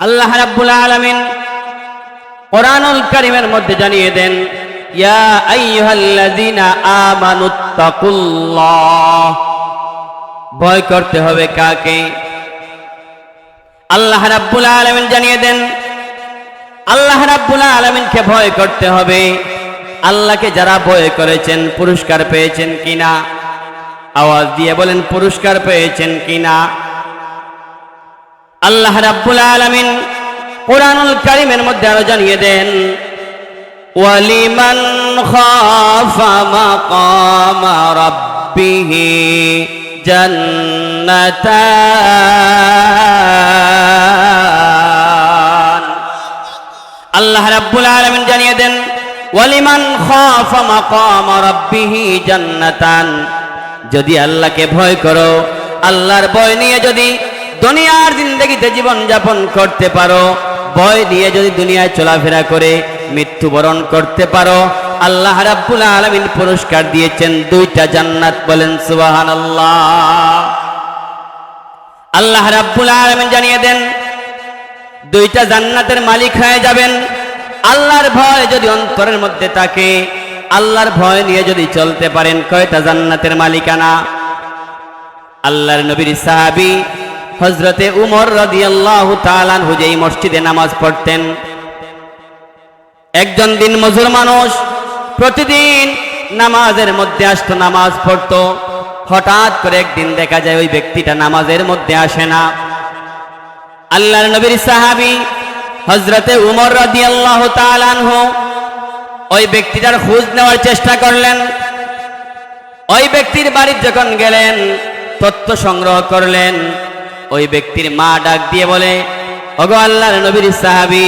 আল্লাহ রাব্বুল আলামিন কোরআনুল কারীমের মধ্যে জানিয়ে দেন, ইয়া আইয়ুহাল্লাযীনা আমানুত্তাকুল্লাহ ভয় করতে হবে কাকে? আল্লাহ রাব্বুল আলামিন জানিয়ে দেন, আল্লাহ রাব্বুল আলামিনকে ভয় করতে হবে। আল্লাহকে যারা ভয় করেছেন, পুরস্কার পেয়েছেন কিনা? আওয়াজ দিয়ে বলেন, পুরস্কার পেয়েছেন কিনা? আল্লাহ রাব্বুল আলামিন কোরআনুল কারীমের মধ্যে আরও জানিয়ে দেন, ওয়ালিমান খাফা মাকামা রাব্বিহি জান্নাতান। আল্লাহ রাব্বুল আলামিন জানিয়ে দেন, ওয়ালিমান খাফা মাকামা রাব্বিহি জান্নাতান। যদি আল্লাহকে ভয় করো, আল্লাহর ভয় নিয়ে যদি দুনিয়ার জিন্দগিতে জীবন যাপন করতে পারো, ভয় নিয়ে যদি দুনিয়ায় চলাফেরা করে মৃত্যুবরণ করতে পারো। আল্লাহ রাব্বুল আলামিন পুরস্কার দিয়েছেন দুইটা জান্নাত বলেন, সুবহানাল্লাহ। আল্লাহ রাব্বুল আলামিন জানিয়ে দেন, দুইটা জান্নাতের মালিক হয়ে যাবেন। আল্লাহর ভয় যদি অন্তরের মধ্যে থাকে, আল্লাহর ভয় নিয়ে যদি চলতে পারেন, কয়টা জান্নাতের মালিকানা? আল্লাহর নবীর সাহাবী হজরতে উমর রাদিয়াল্লাহু তাআলা আনহু যেই মসজিদে নামাজ পড়তেন। একজন দিন মজুর মানুষ প্রতিদিন নামাজের মধ্যে আসতো, নামাজ পড়তো। হঠাৎ করে একদিন দেখা যায় ওই ব্যক্তিটা নামাজের মধ্যে আসে না। আল্লাহর নবীর সাহাবী হজরতে উমর রাদিয়াল্লাহু তাআলা আনহু ওই ব্যক্তিটার খোঁজ নেওয়ার চেষ্টা করলেন। ওই ব্যক্তির বাড়ি যখন গেলেন, তথ্য সংগ্রহ করলেন। ওই ব্যক্তির মা ডাক দিয়ে বলে, ওগো আল্লাহর নবীর সাহাবী,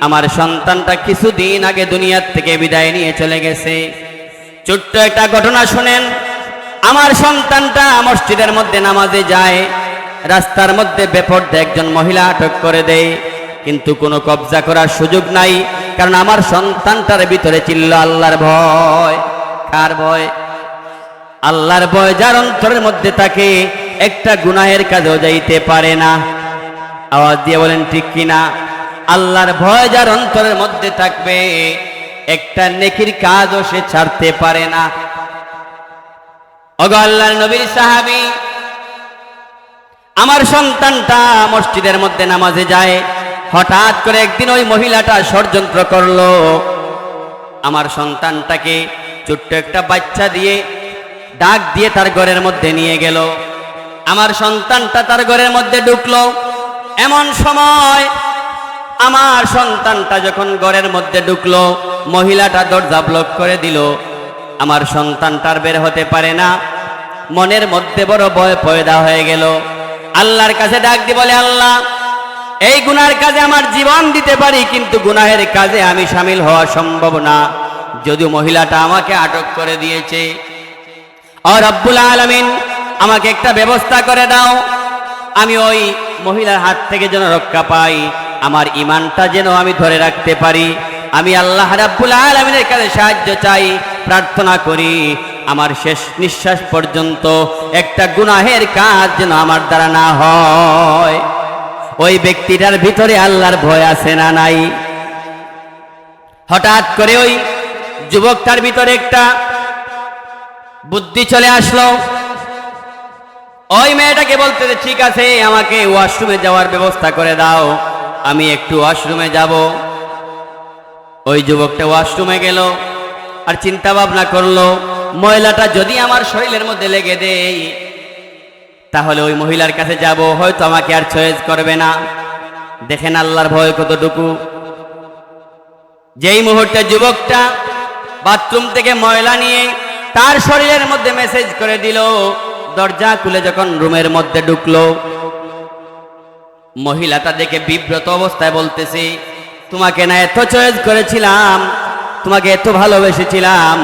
আমার সন্তানটা কিছুদিন আগে দুনিয়ার থেকে বিদায় নিয়ে চলে গেছে। ছোট্ট একটা ঘটনা শুনেন। আমার সন্তানটা মসজিদের মধ্যে নামাজে যায়, রাস্তার মধ্যে বেপর্দা একজন মহিলা আটক করে দেয়। কিন্তু কোনো কবজা করার সুযোগ নাই, কারণ আমার সন্তানটার ভিতরে চিল্ল আল্লাহর ভয়। কার ভয়? আল্লাহর ভয় যার অন্তরের মধ্যে থাকে একটা গুনাহের কাজেও যাইতে পারে না। আওয়াজ দিয়ে বলেন, ঠিক কিনা? আল্লাহর ভয় যার অন্তরের মধ্যে থাকবে, একটা নেকির কাজও সে ছাড়তে পারে না। অগ আল্লাহর নবীর সাহাবী, আমার সন্তানটা মসজিদের মধ্যে নামাজে যায়, হঠাৎ করে একদিন ওই মহিলাটা ষড়যন্ত্র করল। আমার সন্তানটাকে ছোট্ট একটা বাচ্চা দিয়ে ডাক দিয়ে তার ঘরের মধ্যে নিয়ে গেল। আমার সন্তানটা তার ঘরের মধ্যে ঢুকলো। এমন সময় আমার সন্তানটা যখন ঘরের মধ্যে ঢুকলো, মহিলাটা দরজা ব্লক করে দিল। আমার সন্তানটার বের হতে পারে না। মনের মধ্যে বড় ভয় পয়দা হয়ে গেল। আল্লাহর কাছে ডাক দি বলে, আল্লাহ, এই গুনার কাজে আমার জীবন দিতে পারি, কিন্তু গুনাহের কাজে আমি সামিল হওয়া সম্ভব না। যদিও মহিলাটা আমাকে আটক করে দিয়েছে। আর রব্বুল আলমিন আমাকে একটা ব্যবস্থা করে দাও। আমি ওই মহিলার হাত থেকে যেন রক্ষা পাই, আমার ইমানটা যেন আমি ধরে রাখতে পারি। আমি আল্লাহ রাব্বুল আলমিনের কাছে সাহায্য চাই, প্রার্থনা করি, আমার শেষ নিঃশ্বাস পর্যন্ত একটা গুনাহের কাজ যেন আমার দ্বারা না হয়। ওই ব্যক্তিটার ভিতরে আল্লাহর ভয় আছে না নাই? হঠাৎ করে ওই যুবকটার ভিতরে একটা বুদ্ধি চলে আসলো। ওই মেয়েটাকে বলতে ঠিক আছে, আমাকে ওয়াশরুমে যাওয়ার ব্যবস্থা করে দাও। আমি একটু ওয়াশরুমে যাব। ওই যুবকটা ওয়াশরুমে গেল আর চিন্তা ভাবনা করল, ময়লাটা যদি আমার শরীরের মধ্যে লেগে দেই, তাহলে ওই মহিলার কাছে যাব, হয়তো আমাকে আর চয়েস করবে না। দেখেন আল্লাহর ভয় কতটুকু। যেই মুহূর্তে যুবকটা বাথরুম থেকে ময়লা নিয়ে তার শরীরের মধ্যে মেসেজ করে দিল দরজা খুলে যখন রুমের মধ্যে ঢুকলো, মহিলাটা দেখে বিব্রত অবস্থায় বলতেছে, তোমাকে না এত চয়েস করেছিলাম, তোমাকে এত ভালোবেসেছিলাম,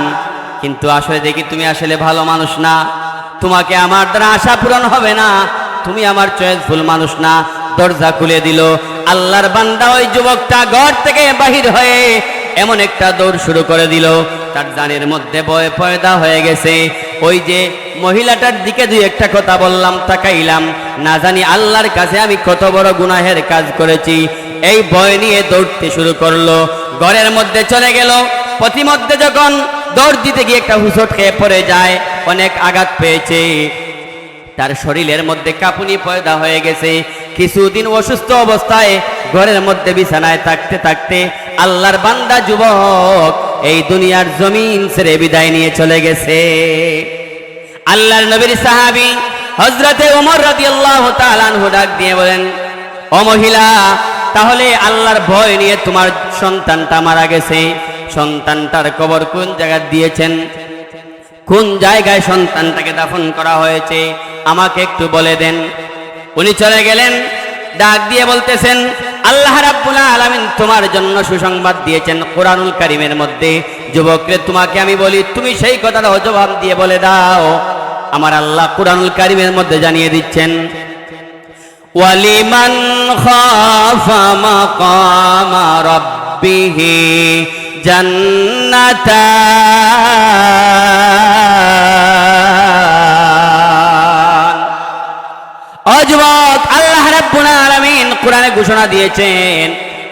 কিন্তু আসলে দেখি তুমি আসলে ভালো মানুষ না, তোমাকে আমার দ্বারা আশা পূরণ হবে না, তুমি আমার চয়েসফুল মানুষ না। দরজা খুলে দিল। আল্লাহর বান্দা ওই যুবকটা ঘর থেকে বাহির হয়ে এমন একটা দৌড় শুরু করে দিল। তার জানের মধ্যে ভয় পয়দা হয়ে গেছে। ওই যে মহিলাটার দিকে দুই একটা কথা বললাম, তাকাইলাম। না জানি আল্লাহর কাছে আমি কত বড় গুনাহের কাজ করেছি। এই ভয় নিয়ে দৌড়তে শুরু করল। ঘরের মধ্যে চলে গেল। প্রতিমধ্যে যখন দৌড় দিতে গিয়ে একটা হুসট খেয়ে পড়ে যায়, অনেক আঘাত পেয়েছে। তার শরীরের মধ্যে কাঁপুনি পয়দা হয়ে গেছে। কিছুদিন অসুস্থ অবস্থায় ঘরের মধ্যে বিছানায় থাকতে থাকতে আল্লাহর বান্দা যুবক এই দুনিয়ার জমিন ছেড়ে বিদায় নিয়ে চলে গেছে। আল্লাহর নবীর সাহাবী হজরতে ওমর রাদিয়াল্লাহু আল্লাহ ডাক দিয়ে বলেন, ও মহিলা, তাহলে আল্লাহর ভয় নিয়ে তোমার সন্তানটা মারা গেছে। সন্তানটার কবর কোন জায়গায় দিয়েছেন? কোন জায়গায় সন্তানটাকে দাফন করা হয়েছে? আমাকে একটু বলে দেন। উনি চলে গেলেন। ডাক দিয়ে বলতেছেন, আল্লাহ রাব্বুল আলামিন তোমার জন্য সুসংবাদ দিয়েছেন কোরআনুল কারিমের মধ্যে। যুবকরে, তোমাকে আমি বলি, তুমি সেই কথাটা জবাব দিয়ে বলে দাও। আমার আল্লাহ কোরআনুল কারিমের মধ্যে জানিয়ে দিচ্ছেন, ওয়ালিমান খাফা মাকামা রাব্বিহি জান্নাতান কোরআনে ঘোষণা দিয়েছেন,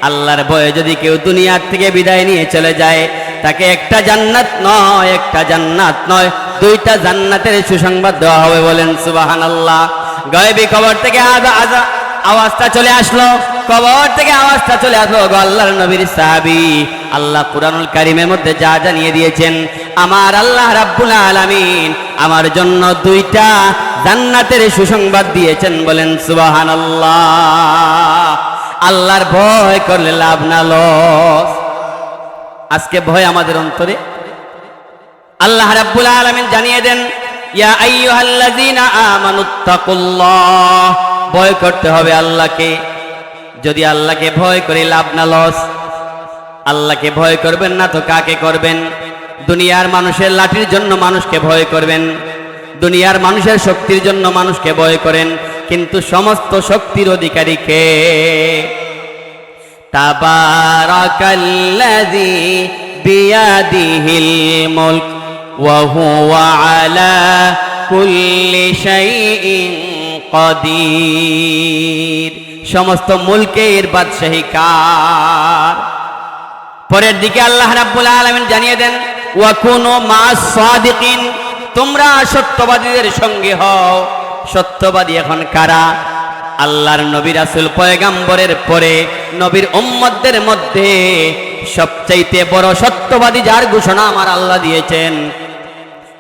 আল্লাহর ভয়ে যদি কেউ দুনিয়ার থেকে বিদায় নিয়ে চলে যায়, তাকে একটা জান্নাত নয়, একটা জান্নাত নয়, দুইটা জান্নাতের সুসংবাদ দেওয়া হবে বলেন, সুবহানাল্লাহ। গায়েবী কবর থেকে আওয়াজটা চলে আসলো, কবর থেকে আওয়াজটা চলে আসলো, গো আল্লাহর নবীর সাহাবী। আল্লাহ কুরআনুল কারিমের মধ্যে যা জানিয়ে দিয়েছেন, আমার আল্লাহ রাব্বুল আলামিন, আমার জন্য দুইটা জান্নাতের সুসংবাদ দিয়েছেন বলেন, সুবহানাল্লাহ। আল্লাহর ভয় করলে লাভ না, লস। আজকে ভয় আমাদের অন্তরে। আল্লাহ রাব্বুল আলামিন জানিয়ে দেন, ইয়া আইয়ুহাল্লাযীনা আমানুত্তাকুল্লাহ ভয় করতে হবে আল্লাহকে। যদি আল্লাহকে ভয় করে, লাভ না, লস। আল্লাহকে ভয় করবেন না তো কাকে করবেন? দুনিয়ার মানুষের লাঠির জন্য মানুষকে ভয় করবেন। দুনিয়ার মানুষের শক্তির জন্য মানুষকে ভয় করেন, কিন্তু সমস্ত শক্তির অধিকারী কে? তাবারাকাল্লাযী সমস্ত মুলকের বাদশাহী কার? পরের দিকে আল্লাহ রাব্বুল আলামিন জানিয়ে দেন, ওয়া কুনু মাস সাদিকিন তোমরা সত্যবাদীদের সঙ্গে হও। সত্যবাদী এখন কারা? আল্লাহর নবী রাসূল পয়গাম্বরের পরে নবীর উম্মতদের মধ্যে সবচাইতে বড় সত্যবাদী যার ঘোষণা আমার আল্লাহ দিয়েছেন,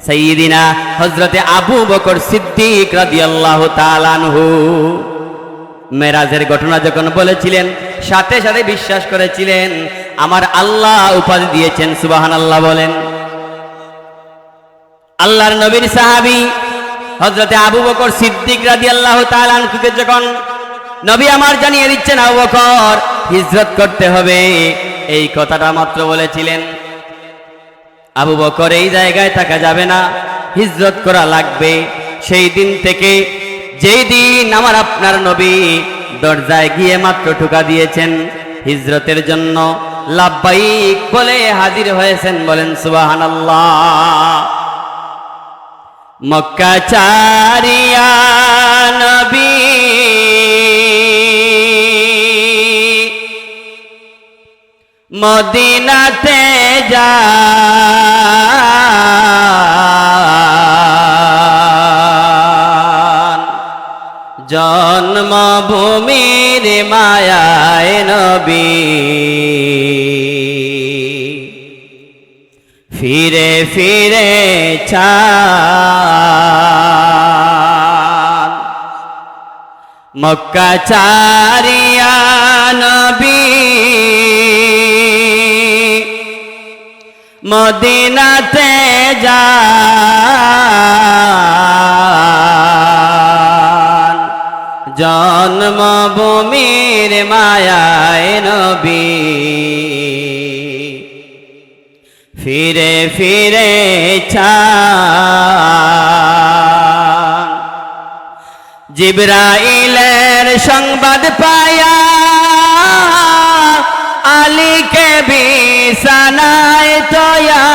সাইয়্যিদিনা হজরতে আবু বকর সিদ্দিক রাদিয়াল্লাহু তাআলা আনহু। মেরাজের ঘটনা যখন বলেছিলেন, সাথে সাথে বিশ্বাস করেছিলেন, আমার আল্লাহ উপাধি দিয়েছেন সুবাহান আল্লাহ বলেন। আল্লাহর নবীর সাহাবি হজরতে আবু বকর সিদ্দিক রাদি আল্লাহ তালকে যখন নবী আমার জানিয়ে দিচ্ছেন, আবু বকর, হিজরত করতে হবে। এই কথাটা মাত্র বলেছিলেন। আবু বকর এই জায়গায় থাকা যাবে না, হিজরত করা লাগবে। সেই দিন থেকে যেই দিন আমার আপনার নবী দরজায় গিয়ে মাত্র ঠুকা দিয়েছেন, হিজরতের জন্য লাভবাইক বলে হাজির হয়েছেন বলেন সুবাহান মক্কা চারিয়া নবী। মদিনাতে যান জন্মভূমির মায়ায় নবী। ফিরে ফিরে চান। মক্কা চারিয়া নবী। মদিনাতে যান। জন্মভূমির মায়ায় নবী। ফিরে ফিরে জিব্রাইলের সংবাদ পায়া, আলীকে বিছানায় তোয়া।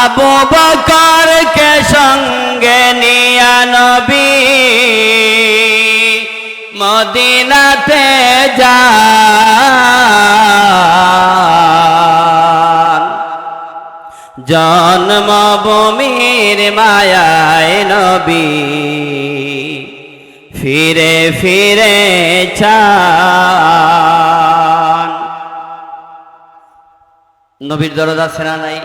আবু বকরকে সঙ্গে নিয়া নবী মদিনাতে যান জন্মভূমির মায়ায় নবী। ফিরে ফিরে চান। নবীর দরদ আছে না নাই।